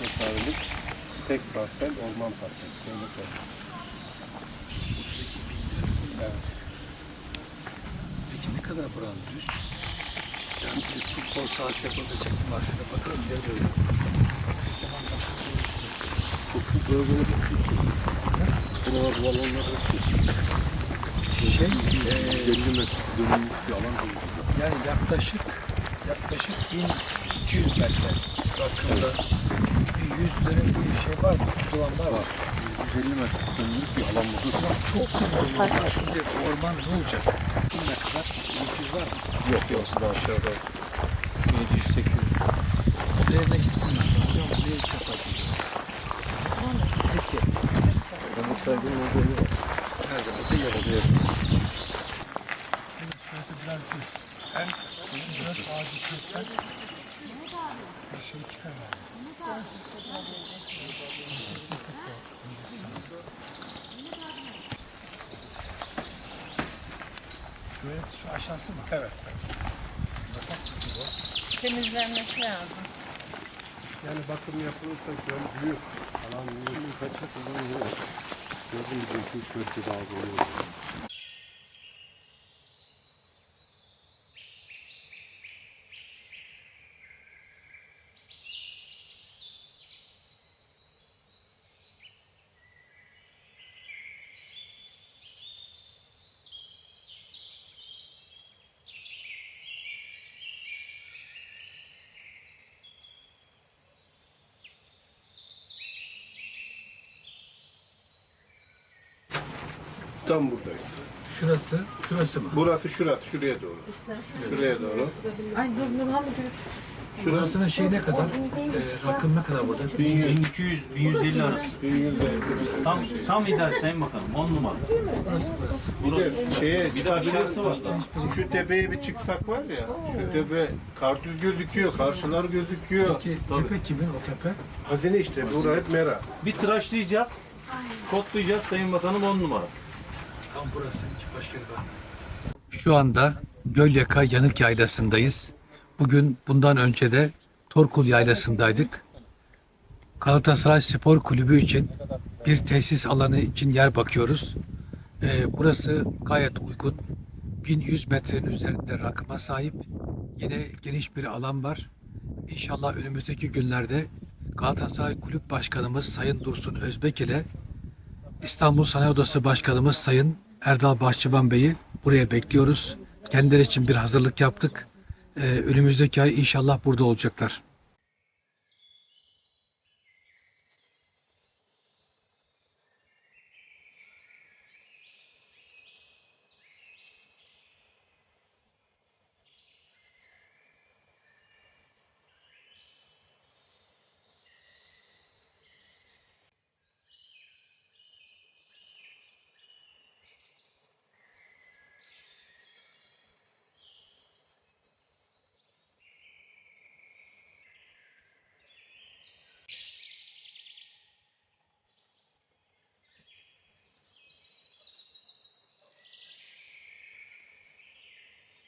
metrekarelik tek parsel orman. Şöyle söyleyeyim. 32 bin lira. Evet. Peki ne kadar buranın düz? Yani bir futbol sahası yapabilecek mi var? Şuna bakalım bir böyle. Bir zaman başlıyoruz. Bu bölgede bitmiş. Buralar balonlar bitmiş. Şey, eee 150 metre dönümlük bir alan yani yaklaşık yaklaşık 1200 metre rakımda bir 100 dönüm bir şey var mı? Kuzulanlar var. 150 metre dönümlük bir alan burada. Ulan çok sık var. Şimdi orman ne olacak? Bin ne kadar? 200 var mı? Yok yok daha aşağıda. 700-800. Değerine gittim ben. Buraya ilk defa gidiyorum. Peki. Demek saygının olduğu yeri var. Nerede? Burada yer Düz. Hem biraz ağacı kessen bir şey çıkar yani. Şuraya şu aşağısı mı? Evet. Temizlenmesi lazım. Yani bakım yapılırsa göl büyük. Alan büyük. Kaçak uzun. Gördüm bir 2-3 metre daha oluyor. Tam buradayız. Şurası, şurası mı? Burası şurası, şuraya doğru. Şuraya doğru. Ay dur Nurhan müdür. Şurasının şey ne kadar? Ee, rakım ne kadar burada? 1200 1150 arası. 1100 Tam tam ideal Sayın Bakanım 10 numara. Burası burası. Burası Şeye, bir de aşağısı var. Şu tepeye bir çıksak var ya, şu tepe kartuz gözüküyor, karşılar gözüküyor. Peki tepe kimin o tepe? Hazine işte, burası hep mera. Bir tıraşlayacağız. Kodlayacağız Sayın Bakanım 10 numara. Tam burası hiç başka var. Şu anda Gölyaka Yanık Yaylası'ndayız. Bugün bundan önce de Torkul Yaylası'ndaydık. Galatasaray Spor Kulübü için bir tesis alanı için yer bakıyoruz. Ee, burası gayet uygun. 1100 metrenin üzerinde rakıma sahip. Yine geniş bir alan var. İnşallah önümüzdeki günlerde Galatasaray Kulüp Başkanımız Sayın Dursun Özbek ile İstanbul Sanayi Odası Başkanımız Sayın Erdal Bahçıvan Bey'i buraya bekliyoruz. Kendileri için bir hazırlık yaptık. Ee, önümüzdeki ay inşallah burada olacaklar.